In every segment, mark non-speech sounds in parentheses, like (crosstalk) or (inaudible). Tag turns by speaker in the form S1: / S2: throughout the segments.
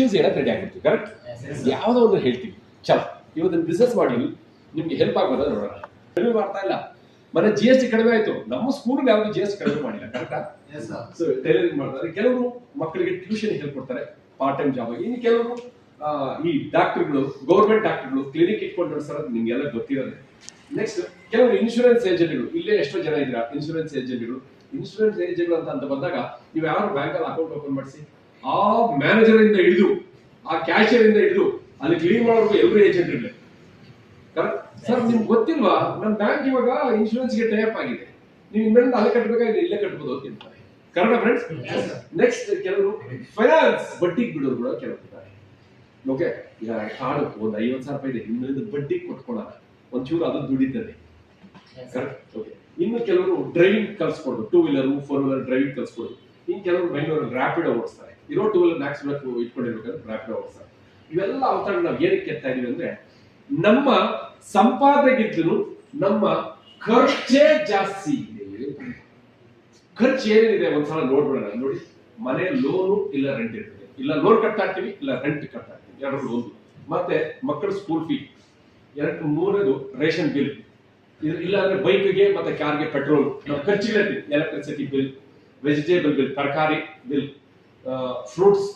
S1: Fuse ಹೇಳಕ್ ready ಆಗಿರ್ತೀವಿ correct ಯಾವುದೋ ಒಂದು ಹೇಳ್ತೀವಿ. ಚಲ. ಇವತ್ತು ಬಿಸ್ನೆಸ್ ಮಾಡಿ ನಿಮ್ಗೆ ಹೆಲ್ಪ್ ಆಗ್ಬೋದ ನೋಡೋಣ. ಕಡಿಮೆ ಮಾಡ್ತಾ ಇಲ್ಲ. ಮನೆ ಜಿ ಎಸ್ ಟಿ ಕಡಿಮೆ ಆಯ್ತು. ನಮ್ಮ ಸ್ಕೂಲ್ ಯಾವ್ದು ಜಿ ಎಸ್ ಟಿ ಕಡಿಮೆ ಮಾಡಿಲ್ಲ ಕರೆಕ್ಟಾ ಸೊ ಟೈಲರಿಂಗ್ ಮಾಡ್ತಾರೆ. ಕೆಲವರು ಮಕ್ಕಳಿಗೆ ಟ್ಯೂಷನ್ ಹೇಳ್ಕೊಡ್ತಾರೆ ಪಾರ್ಟ್ ಟೈಮ್ ಜಾಬ್ ಆಗಿ. ಇನ್ನು ಕೆಲವರು ಈ ಡಾಕ್ಟರ್ಗಳು ಗೌರ್ಮೆಂಟ್ ಡಾಕ್ಟರ್ಗಳು ಕ್ಲಿನಿಕ್ ಇಟ್ಕೊಂಡು ನಡೆಸ್ತಾರೆ ನಿಮ್ಗೆಲ್ಲ ಗೊತ್ತಿರೋದೆ. ನೆಕ್ಸ್ಟ್ ಕೆಲವರು ಇನ್ಶೂರೆನ್ಸ್ ಏಜೆಂಟ್ಗಳು ಇಲ್ಲೇ ಎಷ್ಟೋ ಜನ ಇದ್ದೀರಾ ಇನ್ಶೂರೆನ್ಸ್ ಏಜೆಂಟ್ಗಳು ಇನ್ಶೂರೆನ್ಸ್ ಏಜೆಂಟ್ಗಳು ಅಂತ ಅಂತ ಬಂದಾಗ ನೀವು ಯಾರು ಬ್ಯಾಂಕಲ್ಲಿ ಅಕೌಂಟ್ ಓಪನ್ ಮಾಡಿಸಿ ಆ ಮ್ಯಾನೇಜರ್ ಇಂದ ಹಿಡಿದು ಆ ಕ್ಯಾಶಿಯರ್ ಇಂದ ಹಿಡಿದು ಅಲ್ಲಿ ಕ್ಲೀನ್ ಮಾಡೋರ್ಗು ಎಲ್ಲರೂ ಏಜೆಂಟ್ ಕರೆಕ್ಟ್ ಸರ್ ನಿಮ್ಗೆ ಗೊತ್ತಿಲ್ವಾ? ನನ್ನ ಬ್ಯಾಂಕ್ ಇವಾಗ ಇನ್ಶೂರೆನ್ಸ್ಗೆ ಟೈಪ್ ಆಗಿದೆ. ನೀವು ಇನ್ಮೇಲೆ ಅಲ್ಲೇ ಕಟ್ಟಬೇಕಾಗಿದೆ ಇಲ್ಲೇ ಕಟ್ಬೋದು ಅಂತ ಕರೆಕ್ಟ್ ಫ್ರೆಂಡ್ಸ್ ನೆಕ್ಸ್ಟ್ ಕೆಲವರು ಫೈನಾನ್ಸ್ ಬಡ್ಡಿಗೆ ಬಿಡೋರು ಕೂಡ ಕೆಲವರು ಓಕೆ ಈಗ ಕಾರ್ಡ್ ಒಂದು ಐವತ್ತು ಸಾವಿರ ರೂಪಾಯಿ ಇದೆ. ಇನ್ನೊಂದು ಬಡ್ಡಿ ಕೊಟ್ಕೊಳ್ಳೋಣ. ಒಂಚೂರು ಅದು ದುಡಿತದೆ. ಕರೆಕ್ಟ್ ಓಕೆ ಇನ್ನು ಕೆಲವರು driving ಕಲ್ಸ್ಕೊಡು two wheeler four wheeler driving ಕಲ್ಸ್ಕೊಡು ಇನ್ನು ಕೆಲವರು ಬೆಂಗಳೂರಲ್ಲಿ ರ್ಯಾಪಿಡ್ ಓಡಿಸ್ತಾರೆ. ಇರೋ ಟೂಲ್ ಮ್ಯಾಕ್ಸ್ ಇಟ್ಕೊಂಡಿರ್ಬೇಕಂದ್ರೆ ರ್ಯಾಪಿಡೋ ಓಡಿಸ್ತಾರೆ ಇವೆಲ್ಲ ಅವತಾರ ನಾವು ಏನಕ್ಕೆ ಎತ್ತಾ ಇದೀವಿ ಅಂದ್ರೆ ನಮ್ಮ ಸಂಪಾದನೆಗಿಂತಲೂ ನಮ್ಮ ಖರ್ಚೇ ಜಾಸ್ತಿ ಇದೆ. ಖರ್ಚು ಏನೇನಿದೆ ಒಂದ್ಸಲ ನೋಡ್ಬಿಡೋಣ. ನೋಡಿ, ಮನೆ ಲೋನು ಇಲ್ಲ ರೆಂಟ್ ಇರ್ತದೆ. ಇಲ್ಲ ಲೋನ್ ಕಟ್ತಾ ಇರ್ತೀವಿ ಇಲ್ಲ ರೆಂಟ್ ಕಟ್ತಾ ಇರ್ತೀವಿ ಎರಡು ಒಂದು. ಮತ್ತೆ ಮಕ್ಕಳ ಸ್ಕೂಲ್ ಫೀ ಎರಡು ಮೂರನೇದು ರೇಷನ್ ಬಿಲ್ ಇಲ್ಲ ಅಂದ್ರೆ ಬೈಕ್ಗೆ ಮತ್ತೆ ಕಾರ್ಗೆ ಪೆಟ್ರೋಲ್ ನಾವು ಖರ್ಚಿಗೆ ಎಲೆಕ್ಟ್ರಿಸಿಟಿ ಬಿಲ್ ವೆಜಿಟೇಬಲ್ ಬಿಲ್ ತರಕಾರಿ ಬಿಲ್ ಫ್ರೂಟ್ಸ್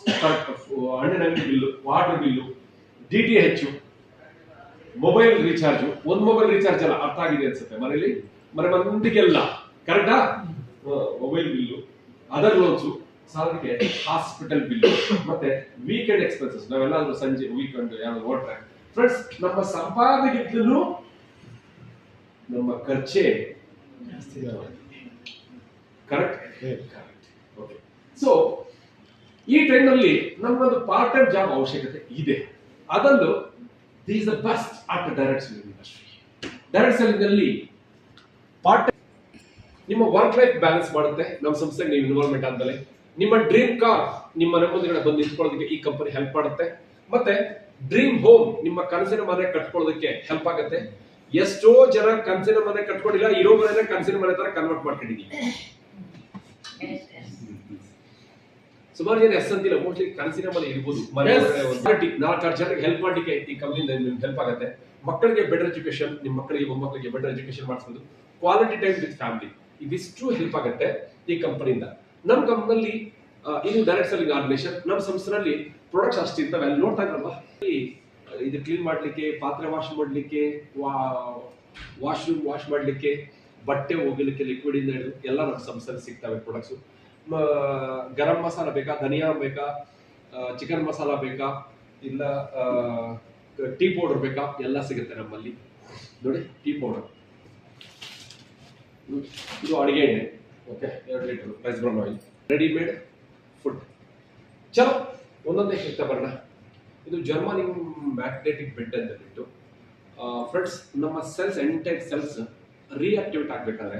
S1: ಹಣ್ಣಿನ bill water bill D T H mobile recharge ಒಂದ್ ಮೊಬೈಲ್ ರೀಚಾರ್ಜ್ ಅಲ್ಲ ಅರ್ಥ ಆಗಿದೆ ಅನ್ಸುತ್ತೆ ಮನೇಲಿ? ಮನೆ ಮಂದಿಗೆಲ್ಲ ಕರೆಕ್ಟಾ ಮೊಬೈಲ್ ಬಿಲ್ಲು ಅದರ್ ಲೋನ್ಸು ಸಾಲಕ್ಕೆ ಹಾಸ್ಪಿಟಲ್ ಬಿಲ್ಲು ಮತ್ತೆ ವೀಕೆಂಡ್ ಎಕ್ಸ್ಪೆನ್ಸಸ್ ನಾವೆಲ್ಲಾದ್ರೂ ಸಂಜೆ ವೀಕೆಂಡ್ ಯಾವ್ದು ಹೊರಟ್ರೆ ಫ್ರೆಂಡ್ಸ್ ನಮ್ಮ ಸಂಪಾದನೆಗಿಂತಲೂ ನಮ್ಮ ಖರ್ಚೆ ಕರೆಕ್ಟ್ ಕರೆಕ್ಟ್ ಓಕೆ ಸೊ ಈ ಟೈಮ್ ನಮಗೊಂದು ಪಾರ್ಟ್ ಟೈಮ್ ಜಾಬ್ ಅವಶ್ಯಕತೆ ಇದೆ. ಅದನ್ನು these the best at direct selling industry direct selling ಅಲ್ಲಿ ಪಾರ್ಟ್ ನಿಮ್ಮ ವರ್ಕ್ ಲೈಫ್ ಬ್ಯಾಲೆನ್ಸ್ ಮಾಡುತ್ತೆ. ನಮ್ಮ ಸಂಸ್ಥೆಗೆ ನೀವು ಇನ್ವಾಲ್ವ್ಮೆಂಟ್ ಆದ್ಮೇಲೆ. ನಿಮ್ಮ ಡ್ರೀಮ್ ಕಾರ್ ನಿಮ್ಮ ಮುಂದೆ ಬಂದು ನಿಂತ್ಕೊಳ್ಳೋದಕ್ಕೆ ಈ ಕಂಪನಿ ಹೆಲ್ಪ್ ಮಾಡುತ್ತೆ. ಮತ್ತೆ ಡ್ರೀಮ್ ಹೋಮ್ ನಿಮ್ಮ ಕನಸಿನ ಮನೆ ಕಟ್ಕೊಳ್ಳೋದಕ್ಕೆ ಹೆಲ್ಪ್ ಆಗುತ್ತೆ. ಎಷ್ಟೋ ಜನ ಕನಸಿನ ಮನೆ ಕಟ್ಕೊಂಡಿಲ್ಲ, ಇರೋ ಮನೆ ಕನಸಿನ ಮನೆ ತರ ಕನ್ವರ್ಟ್ ಮಾಡ್ಕೊಂಡಿದ್ದೀವಿ (laughs) ಸುಮಾರು ಜನ ಎಸ್ ಅಂತಿಲ್ಲ ಮೋಸ್ಟ್ಲಿ ಕನಸಿನ ಮನೆ ಇರ್ಬೋದು. ನಾಲ್ಕಾರು ಜನರಿಗೆ ಹೆಲ್ಪ್ ಮಾಡ್ಲಿಕ್ಕೆ ಈ ಕಂಪ್ನಿಯಿಂದ ನಿಮ್ಗೆ ಹೆಲ್ಪ್ ಆಗುತ್ತೆ. ಮಕ್ಕಳಿಗೆ ಬೆಟರ್ ಎಜುಕೇಶನ್ ನಿಮ್ಮ ಮಕ್ಕಳಿಗೆ ಮೊಮ್ಮಕ್ಕಳಿಗೆ ಬೆಟರ್ ಎಜುಕೇಶನ್ ಮಾಡಿಸೋದು ಕ್ವಾಲಿಟಿ ಟೈಮ್ ವಿತ್ ಫ್ಯಾಮಿಲಿ ಇವಿಷ್ಟು ಹೆಲ್ಪ್ ಆಗುತ್ತೆ ಈ ಕಂಪನಿಯಿಂದ ನಮ್ಮ ಕಂಪ್ನಿಯಲ್ಲಿ ಇದು ಡೈರೆಕ್ಟ್ ಸೆಲ್ಲಿಂಗ್ ಆರ್ಗನೈಸೇಷನ್ ನಮ್ಮ ಸಂಸ್ಥೆನಲ್ಲಿ ಪ್ರಾಡಕ್ಟ್ಸ್ ಅಷ್ಟು ಇರ್ತವೆ. ಅಲ್ಲಿ ನೋಡ್ತಾ ಇದ್ರಲ್ವಾ? ಇದು ಕ್ಲೀನ್ ಮಾಡ್ಲಿಕ್ಕೆ ಪಾತ್ರೆ ವಾಶ್ ಮಾಡ್ಲಿಕ್ಕೆ ವಾಶ್ರೂಮ್ ವಾಶ್ ಮಾಡ್ಲಿಕ್ಕೆ ಬಟ್ಟೆ ಹೋಗಲಿಕ್ಕೆ ಲಿಕ್ವಿಡ್ ಇಂದ ಹಿಡಿದು ಎಲ್ಲ ನಮ್ಮ ಸಂಸ್ಥೆಯಲ್ಲಿ ಸಿಗ್ತವೆ ಪ್ರಾಡಕ್ಟ್ಸ್ ಗರಂ ಮಸಾಲ ಬೇಕಾ? ಧನಿಯಾ ಬೇಕಾ? ಚಿಕನ್ ಮಸಾಲ ಬೇಕಾ? ಇಲ್ಲ ಟೀ ಪೌಡರ್ ಬೇಕಾ? ಎಲ್ಲ ಸಿಗುತ್ತೆ ನಮ್ಮಲ್ಲಿ. ನೋಡಿ ಟೀ ಪೌಡರ್ ಇದು ಅಡುಗೆ ಎಣ್ಣೆ. ಓಕೆ ಎರಡು litre rice brown oil readymade food ಚಲೋ. ಒಂದೊಂದೇ ಹೇಳ್ತಾ ಬರೋಣ ಇದು ಜರ್ಮನಿ ಮ್ಯಾಗ್ನೆಟಿಕ್ ಬೆಡ್ ಅಂತ ಬಿಟ್ಟು ಫ್ರೆಂಡ್ಸ್ ನಮ್ಮ ಸೆಲ್ಸ್ ಎಂಟೈರ್ ಸೆಲ್ಸ್ ರಿಯಾಕ್ಟಿವೇಟ್ ಆಗಬೇಕಾದ್ರೆ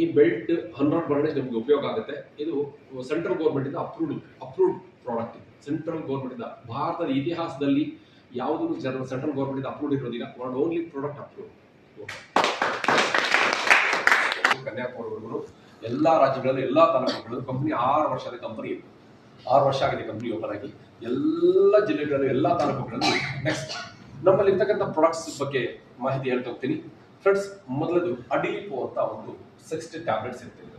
S1: ಈ ಬೆಲ್ಟ್ ಹನ್ನೆರಡು ಪರ್ಸೆಂಟೇಜ್ ನಮಗೆ ಉಪಯೋಗ ಆಗುತ್ತೆ. ಇದು ಸೆಂಟ್ರಲ್ ಗೌರ್ಮೆಂಟಿಂದ ಅಪ್ರೂವ್ಡ್ ಅಪ್ರೂವ್ಡ್ ಪ್ರಾಡಕ್ಟ್ ಸೆಂಟ್ರಲ್ ಗೌರ್ಮೆಂಟಿಂದ ಭಾರತದ ಇತಿಹಾಸದಲ್ಲಿ ಯಾವುದೂ ಜನರ ಸೆಂಟ್ರಲ್ ಗೌರ್ಮೆಂಟಿಂದ ಅಪ್ರೂವ್ಡ್ ಇರೋದಿಲ್ಲ. ಒನ್ ಓನ್ಲಿ ಪ್ರಾಡಕ್ಟ್ ಅಪ್ರೂವ್ ಕನ್ಯಾಕುಮಾರಿವರೆಗೂ ಎಲ್ಲಾ ರಾಜ್ಯಗಳಲ್ಲಿ ಎಲ್ಲಾ ತಾಲೂಕುಗಳು ಕಂಪನಿ ಆರು ವರ್ಷದ ಕಂಪನಿ ಇತ್ತು. ಆರು ವರ್ಷ ಆಗಿದೆ ಕಂಪನಿ ಓಪನ್ ಆಗಿ. ಎಲ್ಲ ಜಿಲ್ಲೆಗಳಲ್ಲಿ ಎಲ್ಲಾ ತಾಲೂಕುಗಳಲ್ಲಿ ನೆಕ್ಸ್ಟ್ ನಮ್ಮಲ್ಲಿ ಇರ್ತಕ್ಕಂಥ ಪ್ರಾಡಕ್ಟ್ಸ್ ಬಗ್ಗೆ ಮಾಹಿತಿ ಹೇಳ್ತಾ ಹೋಗ್ತೀನಿ. ಫ್ರೆಂಡ್ಸ್ ಮೊದಲದು ಅಡಿಲಿಪೋ ಅಂತ ಒಂದು ಸಿಕ್ಸ್ಟಿ ಟ್ಯಾಬ್ಲೆಟ್ಸ್ ಇರ್ತದೆ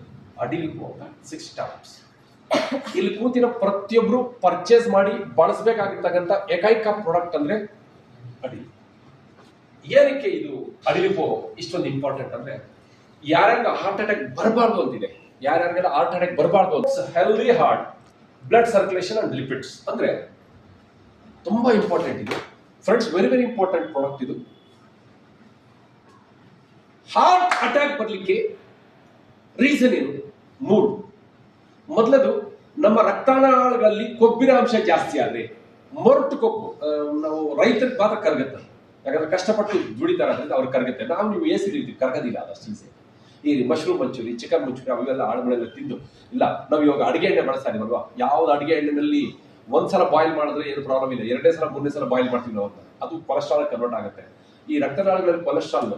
S1: ಅಡಿಲಿಪೋ ಅಂತ ಸಿಕ್ಸ್ ಟ್ಯಾಬ್ಲೆಟ್ಸ್ ಇಲ್ಲಿ ಕೂತಿರೋ ಪ್ರತಿಯೊಬ್ಬರು ಪರ್ಚೇಸ್ ಮಾಡಿ ಬಳಸಬೇಕಾಗಿರ್ತಕ್ಕಂಥ ಏಕೈಕ ಪ್ರಾಡಕ್ಟ್ ಅಂದ್ರೆ ಅಡಿ ಏನಕ್ಕೆ ಇದು ಅಡಿಲಿಪೋ ಇಷ್ಟೊಂದು ಇಂಪಾರ್ಟೆಂಟ್ ಅಂದ್ರೆ ಯಾರ್ಯಾರಿಗೆ ಹಾರ್ಟ್ ಅಟ್ಯಾಕ್ ಬರಬಾರ್ದು ಅಂತಿದೆ. ಯಾರ್ಯಾರಿಗೆಲ್ಲ ಹಾರ್ಟ್ ಅಟ್ಯಾಕ್ ಬರಬಾರ್ದು ಅಂತ. Healthy heart blood circulation and lipids ಅಂದ್ರೆ ತುಂಬಾ ಇಂಪಾರ್ಟೆಂಟ್ ಇದು. Friends very very important product ಇದು. ಹಾರ್ಟ್ ಅಟ್ಯಾಕ್ ಬರಲಿಕ್ಕೆ ರೀಸನ್ ಏನು? ಮೂಡ್ ಮೊದಲದು, ನಮ್ಮ ರಕ್ತನಾಳಗಳಲ್ಲಿ ಕೊಬ್ಬಿನ ಅಂಶ ಜಾಸ್ತಿ ಆದ್ರೆ ಮೊರಟು ಕೊಬ್ಬು ನಾವು ರೈತರಿಗೆ ಮಾತ್ರ ಕರಗತ್ತೆ. ಯಾಕಂದ್ರೆ ಕಷ್ಟಪಟ್ಟು ದುಡಿತಾರೆ ಅಂದ್ರೆ ಅವ್ರು ಕರಗುತ್ತೆ. ನಾವು ನೀವು ಎ ಇರ್ತೀವಿ, ಕರಗೋದಿಲ್ಲ ಅದಷ್ಟು ಈ ಮಶ್ರೂಮ್ ಮಂಚೂರಿ ಚಿಕನ್ ಮಂಚೂರಿ, ಅವೆಲ್ಲ ಆಳುಗಳೆಲ್ಲ ತಿಂದು, ಇಲ್ಲ, ನಾವು ಇವಾಗ ಅಡಿಗೆ ಎಣ್ಣೆ ಬಳಸ್ತಾ ಇದೀವಲ್ವಾ ಯಾವ್ದು ಅಡಿಗೆ ಎಣ್ಣೆನಲ್ಲಿ ಒಂದ್ಸಲ ಬಾಯ್ಲ್ ಮಾಡಿದ್ರೆ ಏನು ಪ್ರಾಬ್ಲಮ್ ಇಲ್ಲ. ಎರಡೇ ಸಲ, ಮೂರನೇ ಸಲ ಬಾಯ್ಲ್ ಮಾಡ್ತೀವಿ ನಾವು ಅದು ಕೊಲೆಸ್ಟ್ರಾಲ್ ಕನ್ವರ್ಟ್ ಆಗುತ್ತೆ. ಈ ರಕ್ತನಾಳಗಳಲ್ಲಿ ಕೊಲೆಸ್ಟ್ರಾಲ್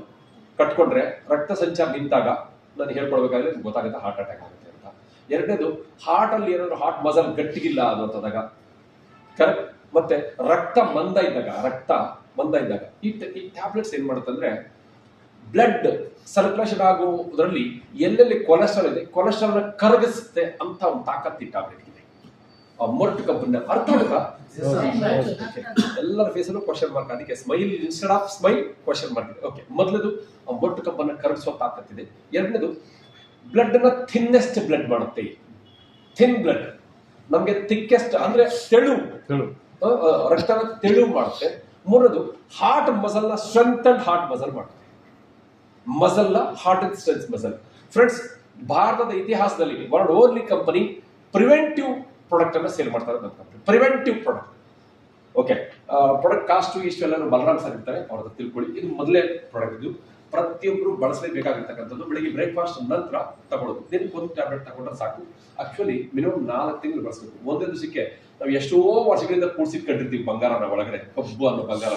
S1: ಕಟ್ಕೊಂಡ್ರೆ ರಕ್ತ ಸಂಚಾರ ನಿಂತಾಗ ನಾನು ಹೇಳ್ಕೊಡ್ಬೇಕಾದ್ರೆ ಗೊತ್ತಾಗುತ್ತೆ ಹಾರ್ಟ್ ಅಟ್ಯಾಕ್ ಆಗುತ್ತೆ ಅಂತ. ಎರಡನೇದು ಹಾರ್ಟಲ್ಲಿ ಏನಾದ್ರು ಹಾರ್ಟ್ ಮಸಲ್ ಗಟ್ಟಿಗಿಲ್ಲ ಅದು ಅಂತದಾಗ ಕರೆಕ್ಟ್ ಮತ್ತೆ ರಕ್ತ ಮಂದ ಇದ್ದಾಗ, ರಕ್ತ ಮಂದ ಇದ್ದಾಗ, ಈ ಈ ಟ್ಯಾಬ್ಲೆಟ್ಸ್ ಏನ್ ಮಾಡುತ್ತಂದ್ರೆ ಬ್ಲಡ್ ಸರ್ಕ್ಯುಲೇಷನ್ ಆಗುವುದರಲ್ಲಿ ಎಲ್ಲೆಲ್ಲಿ ಕೊಲೆಸ್ಟ್ರಾಲ್ ಇದೆ ಕೊಲೆಸ್ಟ್ರಾಲ್ ಕರಗಿಸುತ್ತೆ ಅಂತ ಒಂದು ತಾಕತ್ತು ಈ ಟ್ಯಾಬ್ಲೆಟ್ ಆ ಮೊರ್ಟ್ ಕಂಪನಿ ಅರ್ಥ ಆಗುತ್ತಾ ಎಲ್ಲರ ಫೇಸಲ್ಲೂ ಕ್ವಶನ್ ಮಾರ್ಕ್ ಅದಕ್ಕೆ smile instead of smile question mark ಇದೆ ಓಕೆ ಮೊದಲದು ಮೊಟ್ಟು ಕಬ್ಬನ್ನ ಕರಗಿಸುವ ತಾಕತ್ತಿದೆ ಎರಡನೇದು ಬ್ಲಡ್ನ ಥಿನ್ನೆಸ್ಟ್ ಬ್ಲಡ್ ಮಾಡುತ್ತೆ. ಥಿನ್ ಬ್ಲಡ್ ನಮಗೆ ಥಿಕ್ಕೆಸ್ಟ್ ಅಂದ್ರೆ ತೆಳು. ತೆಳು. ಆ, ರಕ್ತನ ತೆಳು ಮಾಡುತ್ತೆ. ಮೂರನೇದು ಹಾರ್ಟ್ ಮಸಲ್ನ ಸ್ಟ್ರೆಂತ್ ಅಂಡ್ ಹಾರ್ಟ್ ಮಸಲ್ ಮಾಡುತ್ತೆ. ಮಸಲ್ನ heart and strength muscle friends ಭಾರತದ ಇತಿಹಾಸದಲ್ಲಿ world only company preventive product ಅನ್ನ ಸೇಲ್ ಮಾಡ್ತಾರೆ ಅಂತ preventive product okay product cost ಇಷ್ಟು ಎಲ್ಲರೂ ಬಲರಾಮ್ ಸರ್ ಇರ್ತಾರೆ ಅವ್ರ ಹತ್ರ ತಿಳ್ಕೊಳ್ಳಿ. ಇದು ಮೊದಲೇ ಪ್ರಾಡಕ್ಟ್ ಇದು. ಪ್ರತಿಯೊಬ್ಬರು ಬಳಸಲೇಬೇಕಾಗಿರ್ತಕ್ಕಂಥದ್ದು ಬೆಳಿಗ್ಗೆ ಬ್ರೇಕ್ಫಾಸ್ಟ್ ನಂತರ ತಗೊಳ್ಳೋದು. ದಿನಕ್ಕೆ ಒಂದು ಟ್ಯಾಬ್ಲೆಟ್ ತಗೊಂಡ್ರೆ ಸಾಕು. ಆಕ್ಚುಲಿ ಮಿನಿಮಮ್ ನಾಲ್ಕು ತಿಂಗಳು ಬಳಸಬೇಕು. ಒಂದೇ ದಿವಸಕ್ಕೆ ನಾವು ಎಷ್ಟೋ ವರ್ಷಗಳಿಂದ ಕೂಡಿಸಿಟ್ಕೊಂಡಿರ್ತೀವಿ ಬಂಗಾರನ ಒಳಗಡೆ. ಕಬ್ಬು ಅನ್ನೋ ಬಂಗಾರ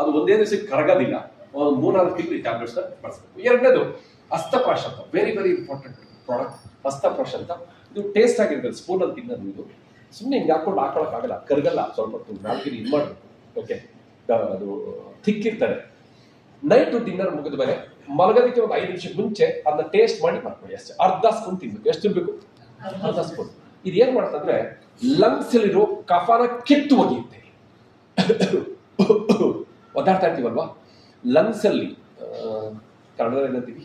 S1: ಅದು ಒಂದೇ ದಿವಸಕ್ಕೆ ಕರಗೋದಿಲ್ಲ. ಒಂದು ಮೂರ್ನಾಲ್ಕು ತಿಂಗಳು ಈ ಟ್ಯಾಬ್ಲೆಟ್ಸ್ನ ಬಳಸಬೇಕು. ಎರಡನೇದು ಹಸ್ತಪ್ರಾಶ ಅಂತ ವೆರಿ ವೆರಿ ಇಂಪಾರ್ಟೆಂಟ್ ಪ್ರಾಡಕ್ಟ್ ಹಸ್ತಪ್ರಾಶ ಅಂತ ಇದು ಟೇಸ್ಟ್ ಆಗಿರ್ತದೆ. ಸ್ಪೂನ್ ಅಲ್ಲಿ ತಿನ್ನೋದು ಇದು ಸುಮ್ಮನೆ ಹಿಂಗೆ ಹಾಕೊಂಡು ಹಾಕೊಳಕ್ಕಾಗಲ್ಲ ಕರಗಲ್ಲ. ಸ್ವಲ್ಪ ಹೊತ್ತು ನಾಲ್ಕಿನ ಇದು ಮಾಡಬೇಕು. ಓಕೆ ಅದು ತಿಕ್ಕಿರ್ತಾರೆ ನೈಟು ಡಿನ್ನರ್ ಮುಗಿದ ಮೇಲೆ ಮಲಗೋದಕ್ಕೆ ಒಂದು ಐದು ನಿಮಿಷ ಮುಂಚೆ ಅದನ್ನ ಟೇಸ್ಟ್ ಮಾಡಿ ಮಾಡ್ಕೊಳ್ಳಿ ಅಷ್ಟೇ. ಅರ್ಧ ಸ್ಪೂನ್ ತಿನ್ಬೇಕು. ಎಷ್ಟು ತಿನ್ಬೇಕು? ಅರ್ಧ ಸ್ಪೂನ್ ಇದು ಏನ್ ಮಾಡ್ತಂದ್ರೆ ಲಂಗ್ಸ್ ಅಲ್ಲಿರೋ ಕಫನ ಕಿತ್ತು ಒಗೆಯುತ್ತೆ. ಒದ್ದಾಡ್ತಾ ಇರ್ತೀವಲ್ವಾ? ಲಂಗ್ಸ್ ಅಲ್ಲಿ ಕನ್ನಡದಲ್ಲಿ ಏನಂತೀವಿ?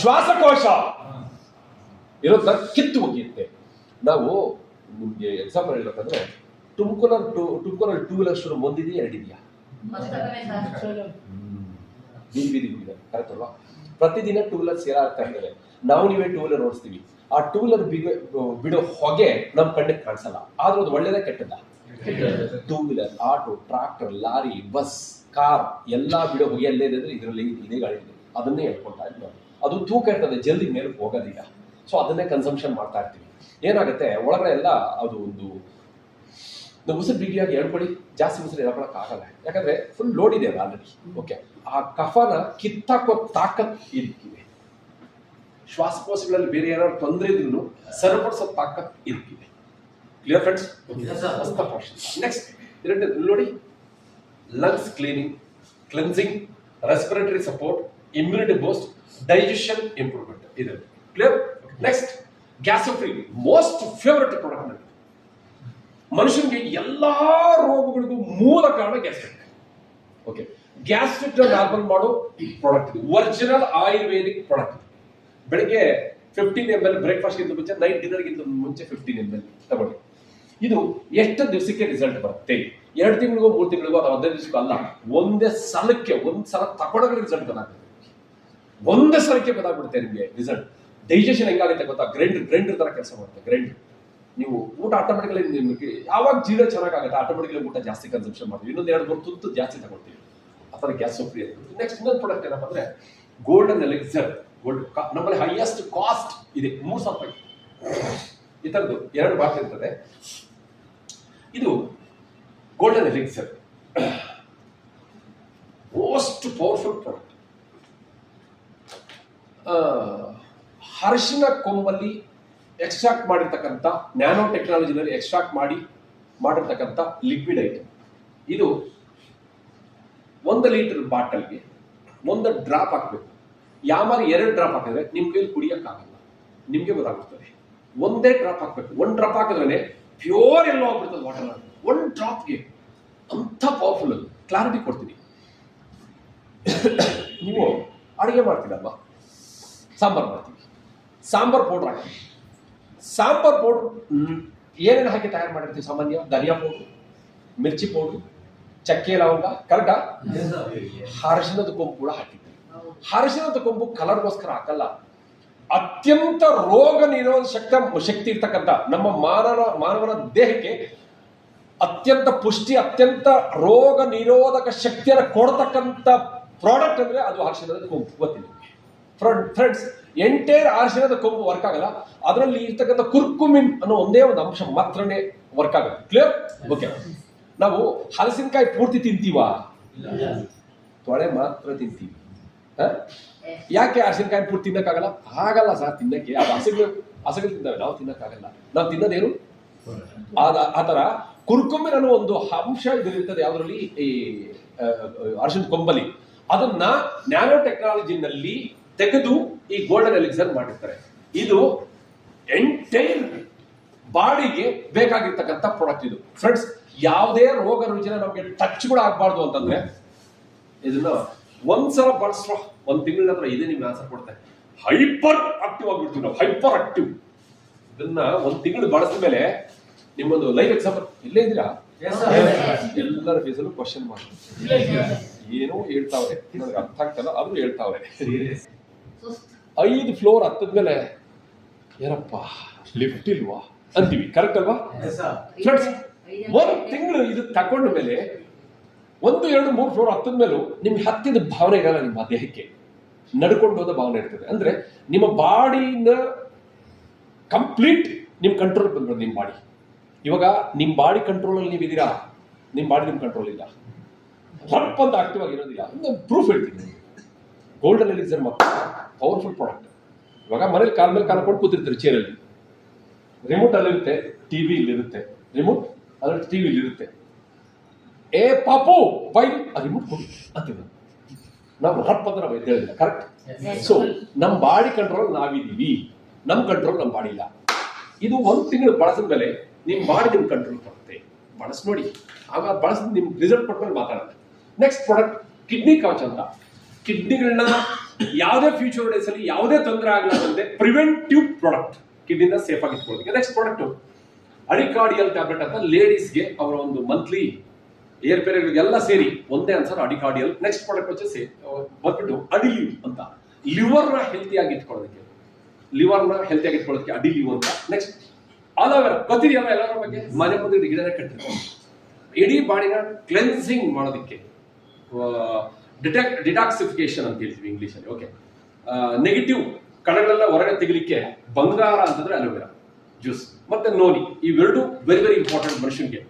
S1: ಶ್ವಾಸಕೋಶ. ಇರೋದ ಕಿತ್ತು ಒಗೆಯುತ್ತೆ ನಾವು ನಿಮ್ಗೆ ಎಕ್ಸಾಂಪಲ್ ಹೇಳ್ಬೇಕಂದ್ರೆ ತುಮಕೂರಲ್ಲಿ ಟೂ ತುಮಕೂರಲ್ಲಿ ಟೂ ವೀಲರ್ ಶುರು ಒಂದಿದೆಯಾ ಎರಡಿದೆಯಾ? ಬೀದಿ ಬೀದಿ ಕರೆಕ್ಟ್ ಅಲ್ವಾ? ಪ್ರತಿದಿನ ಟೂ ವೀಲರ್ ಸೇರಾಗ್ತಾ ಇದ್ದಾರೆ ನಾವು ನೀವೇ ಟೂ ವೀಲರ್ ಓಡಿಸ್ತೀವಿ. ಆ ಟೂ ವೀಲರ್ ಬಿಡೋ ಹೊಗೆ ನಮ್ಮ ಕಣ್ಣಿಗೆ ಕಾಣಿಸಲ್ಲ. ಆದ್ರೂ ಅದು ಒಳ್ಳೇದೇ ಕೆಟ್ಟದ two wheeler auto tractor lorry bus car ಎಲ್ಲಾ ಬಿಡೋ ಹೊಗೆ ಅಲ್ಲೇ ಇದೆ ಅಂದ್ರೆ ಇದರಲ್ಲಿ ಇದೇ ಗಾಡಿ ಇದೆ. ಅದನ್ನೇ ಹೇಳ್ಕೊಳ್ತಾ ಇದ್ದೀವಿ ನಾವು. ಅದು ತೂಕ ಇರ್ತದೆ ಜಲ್ದಿ ಮೇಲೆ ಹೋಗೋದಿಲ್ಲ. ಸೊ ಅದನ್ನೇ ಕನ್ಸಂಪ್ಷನ್ ಮಾಡ್ತಾ ಇರ್ತೀವಿ. ಏನಾಗುತ್ತೆ? ಒಳಗಡೆ ಎಲ್ಲ ಅದು ಒಂದು ನಾವು ಉಸಿರು ಬಿಗಿಯಾಗಿ ಹೇಳ್ಕೊಳ್ಳಿ ಜಾಸ್ತಿ ಉಸಿರು ಹೇಳ್ಕೊಳಕ್ ಆಗಲ್ಲ. ಯಾಕಂದ್ರೆ ಫುಲ್ ಲೋಡ್ ಇದೆ ಆಲ್ರೆಡಿ ಓಕೆ ಆ ಕಫನ ಕಿತ್ತಾಕೋ ತಾಕತ್ ಇದಕ್ಕಿದೆ ಶ್ವಾಸಕೋಶಗಳಲ್ಲಿ ಬೇರೆ ಏನಾದ್ರು ತೊಂದರೆ ಇದ್ರು ಸರಿಪಡಿಸೋ ತಾಕತ್ ಇದಕ್ಕಿದೆ ಕ್ಲಿಯರ್ ಫ್ರೆಂಡ್ಸ್ ನೆಕ್ಸ್ಟ್ ಎರಡನೇ ನೋಡಿ lungs cleaning cleansing respiratory support immunity boost digestion improvement ಇದೆ. ಕ್ಲಿಯರ್ ನೆಕ್ಸ್ಟ್ ಗ್ಯಾಸೋಫ್ರಿ ಮೋಸ್ಟ್ ಫೇವರೆಟ್ ಪ್ರಾಡಕ್ಟ್ ನನಗೆ ಮನುಷ್ಯನಿಗೆ ಎಲ್ಲಾ ರೋಗಗಳಿಗೂ ಮೂಲ ಕಾರಣ ಗ್ಯಾಸ್ಟ್ರಿಕ್ ಓಕೆ ಗ್ಯಾಸ್ಟ್ರಿಕ್ ನಾರ್ಮಲ್ ಮಾಡೋ ಈ ಪ್ರಾಡಕ್ಟ್ ಇದು. ಒರಿಜಿನಲ್ ಆಯುರ್ವೇದಿಕ್ ಪ್ರಾಡಕ್ಟ್ ಬೆಳಿಗ್ಗೆ ಫಿಫ್ಟೀನ್ ಎಂ ಎಲ್ ಬ್ರೇಕ್ಫಾಸ್ಟ್ ಗಿಂತ ಮುಂಚೆ ನೈಟ್ ಡಿನ್ನರ್ಗಿಂತ ಮುಂಚೆ ಫಿಫ್ಟೀನ್ ಎಂ ಎಲ್ ತಗೊಳ್ಳಿ. ಇದು ಎಷ್ಟು ದಿವಸಕ್ಕೆ ರಿಸಲ್ಟ್ ಬರುತ್ತೆ? ಎರಡು ತಿಂಗಳಿಗೋ, ಮೂರು ತಿಂಗಳಿಗೋ ಅಥವಾ ಹದಿನೈದು ದಿವಸಕ್ಕೂ ಅಲ್ಲ, ಒಂದೇ ಸಲಕ್ಕೆ ಒಂದು ಸಲ ತಗೊಂಡಾಗ ರಿಸಲ್ಟ್ ಗೊತ್ತಾಗುತ್ತೆ ಒಂದೇ ಸಲಕ್ಕೆ ಗೊತ್ತಾಗ್ಬಿಡುತ್ತೆ ನಿಮಗೆ ರಿಸಲ್ಟ್ ಡೈಜೆಷನ್ ಹೆಂಗಾಗುತ್ತೆ ಗೊತ್ತಾ? ಗ್ರೈಂಡರ್ ಗ್ರೈಂಡರ್ ತರ ಕೆಲಸ ಮಾಡುತ್ತೆ ಗ್ರೈಂಡರ್ ನೀವು ಊಟ ಆಟೋಮೆಟಿಕಲಿ ನಿಮಗೆ ಯಾವಾಗ ಜೀರ್ಣ ಚೆನ್ನಾಗಾಗುತ್ತೆ ಆಟೋಮೆಟಿಕಲಿ ಊಟ ಜಾಸ್ತಿ ಕನ್ಸಂಪ್ಷನ್ ಮಾಡ್ತೀವಿ. ಇನ್ನೊಂದು ಎರಡು ಮೂರು ತುತ್ತು ಜಾಸ್ತಿ ತಗೊಳ್ತೀವಿ. ಆ ಥರ ಗ್ಯಾಸ್ ಫ್ರೀ ನೆಕ್ಸ್ಟ್ ಇನ್ನೊಂದು ಪ್ರಾಡಕ್ಟ್ ಏನಪ್ಪ ಅಂದ್ರೆ ಗೋಲ್ಡನ್ ಎಲೆಕ್ಸರ್ ಗೋಲ್ಡ್ ನಮ್ಮಲ್ಲಿ ಹೈಯೆಸ್ಟ್ ಕಾಸ್ಟ್ ಇದೆ. ಮೂರು ಸಾವಿರ ರೂಪಾಯಿ. ಈ ಥರದ್ದು ಎರಡು ಬಾಟ್ಲ್ ಇರ್ತದೆ. ಇದು golden elixir most powerful product ಅರಿಶಿನ ಕೊಂಬಲ್ಲಿ ಎಕ್ಸ್ಟ್ರಾಕ್ಟ್ ಮಾಡಿರ್ತಕ್ಕಂಥ ನ್ಯಾನೋ ಟೆಕ್ನಾಲಜಿನಲ್ಲಿ ಎಕ್ಸ್ಟ್ರಾಕ್ಟ್ ಮಾಡಿ ಮಾಡಿರ್ತಕ್ಕಂಥ ಲಿಕ್ವಿಡ್ ಐಟಮ್ ಇದು ಒಂದು ಲೀಟರ್ ಬಾಟಲ್ಗೆ ಒಂದು ಡ್ರಾಪ್ ಹಾಕಬೇಕು. ಯಾವಾಗ ಎರಡು ಡ್ರಾಪ್ ಹಾಕಿದ್ರೆ ನಿಮ್ ಕೈಲಿ ಕುಡಿಯೋಕ್ಕಾಗಲ್ಲ. ನಿಮಗೆ ಗೊತ್ತಾಗುತ್ತದೆ ಒಂದೇ ಡ್ರಾಪ್ ಹಾಕ್ಬೇಕು. ಒಂದು ಡ್ರಾಪ್ ಹಾಕಿದ್ರೆ ಪ್ಯೂರ್ ಎಲ್ಲೋ ಆಗ್ಬಿಡ್ತದೆ ವಾಟರ್ ಒಂದು ಡ್ರಾಪ್ಗೆ ಅಂಥ ಪವರ್ಫುಲ್ ಕ್ಲಾರಿಟಿ ಕೊಡ್ತೀನಿ. (coughs) ನೀವು ಅಡುಗೆ ಮಾಡ್ತೀರಲ್ವಾ? ಸಾಂಬಾರ್ ಮಾಡ್ತೀವಿ. ಸಾಂಬಾರು ಪೌಡ್ರ್ ಹಾಕ್ತೀವಿ ಸಾಂಬಾರು ಪೌಡ್ರ್ ಏನೇನು ಹಾಕಿ ತಯಾರು ಮಾಡಿರ್ತೀವಿ ಸಾಮಾನ್ಯ? ಧನಿಯಾ ಪೌಡ್ರು ಮಿರ್ಚಿ ಪೌಡ್ರು ಚಕ್ಕೆ, ಲವಂಗ ಕರೆಕ್ಟಾ ಹರಸಿನದ ಕೊಂಬು ಕೂಡ ಹಾಕಿದ್ದೀವಿ ಅರಶಿನದ ಕೊಂಬು ಕಲರ್ಗೋಸ್ಕರ ಹಾಕಲ್ಲ. ಅತ್ಯಂತ ರೋಗ ನಿರೋಧ ಶಕ್ತ, ಶಕ್ತಿ ಇರ್ತಕ್ಕಂಥ ನಮ್ಮ ಮಾನವ, ಮಾನವನ ದೇಹಕ್ಕೆ ಅತ್ಯಂತ ಪುಷ್ಟಿ, ಅತ್ಯಂತ ರೋಗ ನಿರೋಧಕ ಶಕ್ತಿಯನ್ನು ಕೊಡ್ತಕ್ಕಂಥ ಪ್ರಾಡಕ್ಟ್ ಅಂದ್ರೆ ಅದು ಹರಸಿನದ ಕೊಂಬು. ಗೊತ್ತಿಲ್ಲ ಫ್ರೆಂಡ್ಸ್ ಎಂಟೈರ್ ಅರಿಶಿನದ ಕೊಂಬು ವರ್ಕ್ ಆಗಲ್ಲ. ಅದರಲ್ಲಿ ಇರ್ತಕ್ಕಂಥ ಕುರ್ಕುಮಿನ್ ಅನ್ನೋ ಒಂದೇ ಒಂದು ಅಂಶ ಮಾತ್ರನೇ ವರ್ಕ್ ಆಗುತ್ತೆ. ಕ್ಲಿಯರ್ ಓಕೆ ನಾವು ಹಲಸಿನಕಾಯಿ ಪೂರ್ತಿ ತಿಂತೀವಾ? ತೊಳೆ ಮಾತ್ರ ತಿಂತೀವಿ? ಯಾಕೆ ಹಸಿನಕಾಯಿ ಪೂರ್ತಿ ತಿನ್ನಕ್ಕಾಗಲ್ಲ? ಆಗಲ್ಲ ಸರ್ ತಿನ್ನಕ್ಕೆ. ಅದು ಹಸಿಗಳು ಹಸಗಳು ತಿಂತವೆ ನಾವು ತಿನ್ನಕ್ಕಾಗಲ್ಲ. ನಾವು ತಿನ್ನೋದೇನು? ಆ ಥರ ಕುರ್ಕುಮಿನ್ ಅನ್ನೋ ಒಂದು ಅಂಶ ಇದಿರ್ತದೆ ಯಾವ್ದ್ರಲ್ಲಿ? ಈ ಆ, ಅರಿಶಿನ ಕೊಂಬಲಿ ಅದನ್ನ ನ್ಯಾನೋ ಟೆಕ್ನಾಲಜಿನಲ್ಲಿ ತೆಗೆದು ಈ ಗೋಲ್ಡನ್ ಎಲಿಕ್ಸರ್ ಮಾಡಿರ್ತಾರೆ. ಇದು ಎಂಟೈರ್ ಬಾಡಿಗೆ ಬೇಕಾಗಿರ್ತಕ್ಕಂಥ ಪ್ರಾಡಕ್ಟ್ ಇದು. ಫ್ರೆಂಡ್ಸ್ ಯಾವುದೇ ರೋಗ ರುಜಿನ ನಮಗೆ ಟಚ್ ಕೂಡ ಆಗಬಾರ್ದು ಅಂತಂದ್ರೆ ಇದನ್ನ ಒಂದ್ಸಲ ಬಳಸೋ ಒಂದ್ ತಿಂಗಳ ನಂತರ ಇದೇ ನಿಮ್ಗೆ ಆನ್ಸರ್ ಕೊಡ್ತಾರೆ ಹೈಪರ್ ಆಕ್ಟಿವ್ ಆಗಿರ್ತೀವಿ ನಾವು ಹೈಪರ್ ಆಕ್ಟಿವ್ ಇದನ್ನ ಒಂದ್ ತಿಂಗಳು ಬಳಸಿದ ಮೇಲೆ ನಿಮ್ಮೊಂದು ಲೈವ್ ಎಕ್ಸಾಂಪಲ್ ಇಲ್ಲೇ ಇದ್ದೀರಾ? ಎಲ್ಲರ ಫೇಸಲ್ಲೂ ಕ್ವಶನ್ ಮಾಡಿ ಏನೋ ಹೇಳ್ತಾವ್ರೆ. ನನಗೆ ಅರ್ಥ ಆಗ್ತಲ್ಲ ಆದ್ರೂ ಹೇಳ್ತಾವ್ರೆ. ಐದು ಫ್ಲೋರ್ ಹತ್ತದ್ಮೇಲೆ ಏನಪ್ಪ ಲಿಫ್ಟ್ ಇಲ್ವಾ? ಅಂತೀವಿ ಕರೆಕ್ಟ್ ಅಲ್ವಾ? ಫ್ರೆಂಡ್ಸ್ ಒಂದು ತಿಂಗಳು ಇದು ತಕೊಂಡ ಮೇಲೆ ಒಂದು ಎರಡು ಮೂರು ಫ್ಲೋರ್ ಹತ್ತದ ಮೇಲೂ ನಿಮ್ಗೆ ಹತ್ತಿದ ಭಾವನೆ ಇರಲ್ಲ ನಿಮ್ಮ ದೇಹಕ್ಕೆ. ನಡ್ಕೊಂಡು ಹೋದ ಭಾವನೆ ಇರ್ತದೆ. ಅಂದ್ರೆ ನಿಮ್ಮ ಬಾಡಿನ ಕಂಪ್ಲೀಟ್ ನಿಮ್ ಕಂಟ್ರೋಲ್ ಬಂದ್ಬಿಡೋದು ನಿಮ್ಮ ಬಾಡಿ. ಇವಾಗ ನಿಮ್ಮ ಬಾಡಿ ಕಂಟ್ರೋಲಲ್ಲಿ ನೀವು ಇದ್ದೀರಾ ನಿಮ್ಮ ಬಾಡಿ ನಿಮ್ಮ ಕಂಟ್ರೋಲ್ ಇಲ್ಲ. ರಪ್ ಅಂತ ಆಕ್ಟಿವ್ ಆಗಿರೋದಿಲ್ಲ ಒಂದು ಪ್ರೂಫ್ ಹೇಳ್ತೀನಿ. ಗೋಲ್ಡನ್ ಎಲಿಕ್ಸರ್ ಮತ್ತು ಪವರ್ಫುಲ್ ಪ್ರಾಡಕ್ಟ್ ಇವಾಗ ಮನೇಲಿ ಕಾಲ ಮೇಲೆ ಕಾಲ ಕೊಟ್ಟು ಕೂತಿರ್ತಾರೆ ಚೇರಲ್ಲಿ ರಿಮೋಟ್ ಅಲ್ಲಿರುತ್ತೆ ಟಿವಿ ಇಲ್ಲಿರುತ್ತೆ. ರಿಮೋಟ್ ಅದ್ರಲ್ಲಿ ಟಿವಿ ಇಲ್ಲಿರುತ್ತೆ. ಏ ಪಾಪು ಬೈ ರಿಮೋಟ್ ಕೊಡಿ ಅಂತಿದ್ರು ನಾವು ರಪ್ ಅಂತ ನಾವು ಎದ್ದೇಳಿಲ್ಲ ಕರೆಕ್ಟ್ ಸೊ ನಮ್ಮ ಬಾಡಿ ಕಂಟ್ರೋಲ್ ನಾವಿದ್ದೀವಿ. ನಮ್ಮ ಕಂಟ್ರೋಲ್ ನಮ್ಮ ಬಾಡಿ ಇಲ್ಲ. ಇದು ಒಂದು ತಿಂಗಳು ಬಳಸಿದ ಮೇಲೆ ನಿಮ್ಮ ಬಾಡಿ ನಿಮ್ಮ ಕಂಟ್ರೋಲ್ ಬರುತ್ತೆ ಬಳಸಿ ನೋಡಿ. ಆಗ ಬಳಸಿದ ನಿಮ್ಮ ರಿಸಲ್ಟ್ ಕೊಟ್ಮೇಲೆ ಮಾತಾಡುತ್ತೆ ನೆಕ್ಸ್ಟ್ ಪ್ರಾಡಕ್ಟ್ ಕಿಡ್ನಿ ಕವಚ ಅಂತ. ಕಿಡ್ನಿಗಳನ್ನ ಯಾವುದೇ ಫ್ಯೂಚರ್ ಡೇಸ್ ಅಲ್ಲಿ ಯಾವುದೇ ತೊಂದರೆ ಆಗಲಾರದಂತೆ ಪ್ರಿವೆಂಟಿವ್ ಪ್ರಾಡಕ್ಟ್ ಕಿಡ್ನಿಂದ ಸೇಫ್ ಆಗಿ ಇಟ್ಕೊಳ್ತೀವಿ ನೆಕ್ಸ್ಟ್ ಪ್ರಾಡಕ್ಟ್ ಅಡಿಕಾರ್ಡಿಯಲ್ ಟ್ಯಾಬ್ಲೆಟ್ ಅಂತ ಲೇಡೀಸ್ಗೆ ಅವರ ಒಂದು ಮಂತ್ಲಿ ಏರ್ ಪೇರೆಗಳಿಗೆಲ್ಲ ಸೇರಿ ಒಂದೇ ಅನ್ಸರ್ ಅಡಿಕಾರ್ಡಿಯಲ್ ನೆಕ್ಸ್ಟ್ ಪ್ರಾಡಕ್ಟ್ ವಚ್ಚೆ ಬಂದ್ಬಿಟ್ಟು ಅಡಿಲಿವ್ ಅಂತ. ಲಿವರ್ನ ಹೆಲ್ತಿಯಾಗಿ ಇಟ್ಕೊಳ್ಳೋದಕ್ಕೆ. ಲಿವರ್ನ ಹೆಲ್ತಿಯಾಗಿ ಇಟ್ಕೊಳ್ಳೋದಕ್ಕೆ ಅಡಿಲಿವ್ ಅಂತ. ನೆಕ್ಸ್ಟ್ ಅಲೋವೆರಾ ಗೊತ್ತಿದೆಯಲ್ಲ ಎಲ್ಲರ ಬಗ್ಗೆ? ಮನೆ ಮುಂದೆ ಗಿಡನೇ ಕಟ್ಟಿರ್ತಾರೆ. ಇಡೀ ಬಾಡಿನ ಕ್ಲೆನ್ಸಿಂಗ್ ಮಾಡೋದಕ್ಕೆ ಡಿಟಾಕ್ ಡಿಟಾಕ್ಸಿಫಿಕೇಶನ್ ಅಂತ ಹೇಳ್ತೀವಿ ಇಂಗ್ಲೀಷಲ್ಲಿ ಓಕೆ ನೆಗೆಟಿವ್ ಕಣಗಳೆಲ್ಲ ಹೊರಗೆ ತೆಗಿಲಿಕ್ಕೆ ಬಂಗಾರ ಅಂತಂದ್ರೆ ಅಲೋವೆರಾ ಜ್ಯೂಸ್ ಮತ್ತೆ ನೋನಿ, ಇವೆರಡು ವೆರಿ ವೆರಿ ಇಂಪಾರ್ಟೆಂಟ್ ಮನುಷ್ಯನಿಗೆ.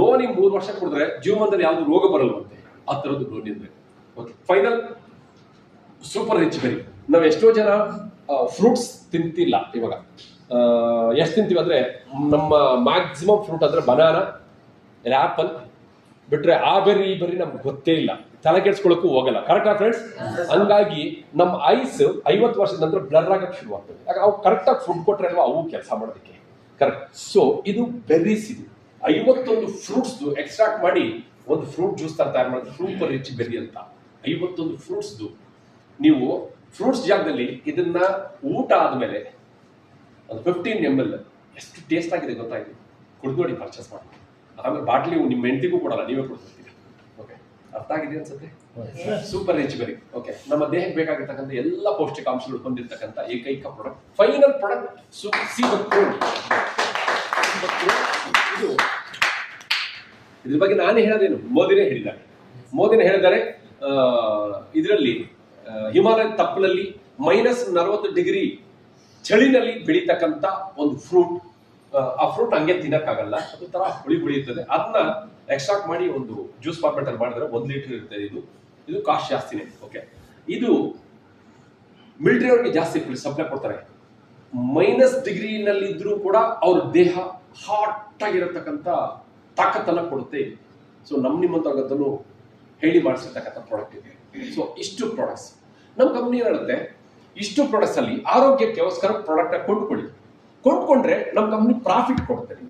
S1: ನೋನಿ ಮೂರು ವರ್ಷ ಕುಡಿದ್ರೆ ಜೀವನದಲ್ಲಿ ಯಾವುದು ರೋಗ ಬರಲ್ವಂತೆ? ಆ ಥರದ್ದು ನೋನಿ ಅಂದ್ರೆ. Okay final super rich berry ನಾವು ಎಷ್ಟೋ ಜನ ಫ್ರೂಟ್ಸ್ ತಿಂತಿಲ್ಲ ಇವಾಗ. ಎಷ್ಟು ತಿಂತೀವಿ ಅಂದ್ರೆ ನಮ್ಮ ಮ್ಯಾಕ್ಸಿಮಮ್ ಫ್ರೂಟ್ ಅಂದ್ರೆ ಬನಾನಾ ಆಪಲ್ ಬಿಟ್ರೆ ಆ ಬರಿ ಈ ಬರಿ ನಮ್ಗೆ ಗೊತ್ತೇ ಇಲ್ಲ. ತಲೆ ಕೆಡ್ಸ್ಕೊಳಕ್ಕೂ ಹೋಗಲ್ಲ. ಕರೆಕ್ಟಾ ಫ್ರೆಂಡ್ಸ್ ಹಂಗಾಗಿ ನಮ್ಮ ಐಸ್ ಐವತ್ತು ವರ್ಷದ ನಂತರ ಬ್ಲರ್ ಆಗಕ್ಕೆ ಶುರು ಆಗ್ತದೆ ಯಾಕೆ ಅವು ಕರೆಕ್ಟಾಗಿ ಫುಡ್ ಕೊಟ್ರೆ ಅಲ್ವಾ ಅವು ಕೆಲಸ ಮಾಡೋದಕ್ಕೆ ಕರೆಕ್ಟ್ ಸೊ ಇದು ಬೆರ್ರೀಸ್ ಇದು ಐವತ್ತೊಂದು ಫ್ರೂಟ್ಸ್ದು ಎಕ್ಸ್ಟ್ರಾಕ್ಟ್ ಮಾಡಿ ಒಂದು ಫ್ರೂಟ್ ಜ್ಯೂಸ್ ತರ ತಯಾರು ಮಾಡಿದ್ರು ಸೂಪರ್ ರಿಚ್ ಬೆರಿ ಅಂತ. ಐವತ್ತೊಂದು ಫ್ರೂಟ್ಸ್ದು ನೀವು ಫ್ರೂಟ್ಸ್ ಜಾಗದಲ್ಲಿ ಇದನ್ನ ಊಟ ಆದ್ಮೇಲೆ ಒಂದು ಫಿಫ್ಟೀನ್ ಎಂ ಎಲ್ ಎಷ್ಟು ಟೇಸ್ಟ್ ಆಗಿದೆ ಗೊತ್ತಾಯ್ತು? ಕುಡ್ದು ನೋಡಿ ಪರ್ಚೇಸ್ ಮಾಡಿ. ಆಮೇಲೆ ಬಾಟ್ಲಿ ನಿಮ್ಮ ಹೆಂಡತಿಗೂ ಕೊಡಲ್ಲ ನೀವೇ ಕೊಡ್ತೀರಿ. ಓಕೆ ಅರ್ಥ ಆಗಿದೆ ಅನ್ಸುತ್ತೆ? ಸೂಪರ್ ರಿಚ್ ಬೆರಿ ಓಕೆ ನಮ್ಮ ದೇಹಕ್ಕೆ ಬೇಕಾಗಿರ್ತಕ್ಕಂಥ ಎಲ್ಲ ಪೌಷ್ಟಿಕಾಂಶಗಳು ಹೊಂದಿರತಕ್ಕಂಥ ಏಕೈಕ ಪ್ರಾಡಕ್ಟ್ ಫೈನಲ್ ಪ್ರಾಡಕ್ಟ್ ಇದು ಇದ್ರ ಬಗ್ಗೆ ನಾನೇ ಹೇಳೋದೇನು? ಮೋದಿನೇ ಹೇಳಿದ್ದಾರೆ. ಮೋದಿನೇ ಹೇಳಿದ್ದಾರೆ ಇದರಲ್ಲಿ ಹಿಮಾಲಯ ತಪ್ಪಲಲ್ಲಿ ಮೈನಸ್ ನಲವತ್ತು ಡಿಗ್ರಿ ಚಳಿನಲ್ಲಿ ಬೆಳೀತಕ್ಕಂಥ ಒಂದು ಫ್ರೂಟ್ ಆ ಫ್ರೂಟ್ ಹಂಗೆ ತಿನ್ನಕ್ಕಾಗಲ್ಲ. ಅದು ತರ ಹುಳಿ ಹುಳಿ ಇರ್ತದೆ. ಅದನ್ನ ಎಕ್ಸ್ಟ್ರಾಕ್ಟ್ ಮಾಡಿ ಒಂದು ಜ್ಯೂಸ್ ಫಾರ್ಮೆಟ್ ಅಲ್ಲಿ ಮಾಡಿದ್ರೆ ಒಂದು ಲೀಟರ್ ಇರ್ತದೆ ಇದು. ಇದು ಕಾಸ್ಟ್ ಜಾಸ್ತಿನೇ. ಓಕೆ ಇದು ಮಿಲಿಟರಿ ಅವ್ರಿಗೆ ಜಾಸ್ತಿ ಸಪ್ಲೈ ಕೊಡ್ತಾರೆ. ಮೈನಸ್ ಡಿಗ್ರಿನಲ್ಲಿ ಇದ್ರೂ ಕೂಡ ಅವ್ರ ದೇಹ ಹಾಟ್ ಆಗಿರತಕ್ಕಂಥ ತಾಕತ್ತನ್ನ ಕೊಡುತ್ತೆ. ಸೊ ನಮ್ ನಿಮ್ಮಂತವ್ರಿಗಂತೂ ಹೇಳಿ ಮಾಡಿಸಿರ್ತಕ್ಕಂಥ ಪ್ರಾಡಕ್ಟ್ ಇದೆ. ಸೊ ಇಷ್ಟು ಪ್ರಾಡಕ್ಟ್ಸ್ ನಮ್ಮ ಕಂಪ್ನಿ ಏನಿರುತ್ತೆ ಇಷ್ಟು ಪ್ರಾಡಕ್ಟ್ಸ್ ಅಲ್ಲಿ ಆರೋಗ್ಯಕ್ಕೋಸ್ಕರ ಪ್ರಾಡಕ್ಟ್ ಕೊಂಡ್ಕೊಳ್ಳಿ. ಕೊಂಡ್ಕೊಂಡ್ರೆ ನಮ್ಮ ಕಂಪ್ನಿ ಪ್ರಾಫಿಟ್ ಕೊಡುತ್ತೆ